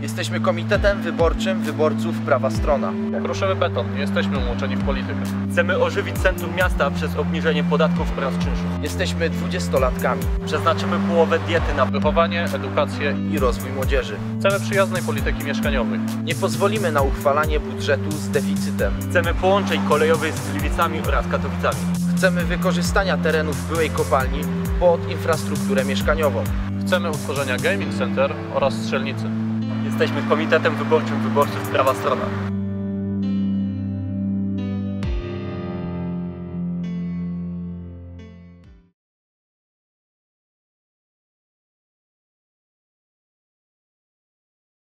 Jesteśmy komitetem wyborczym wyborców Prawa Strona. Kruszymy beton, nie jesteśmy umoczeni w politykę. Chcemy ożywić centrum miasta przez obniżenie podatków oraz czynszów. Jesteśmy dwudziestolatkami Przeznaczymy połowę diety na Wychowanie, edukację. i rozwój młodzieży. Chcemy przyjaznej polityki mieszkaniowej. Nie pozwolimy na uchwalanie budżetu z deficytem. Chcemy połączeń kolejowych z Gliwicami oraz Katowicami. Chcemy wykorzystania terenów byłej kopalni pod infrastrukturę mieszkaniową. Chcemy utworzenia gaming center oraz strzelnicy. Jesteśmy komitetem wyborczym wyborców Prawa Strona.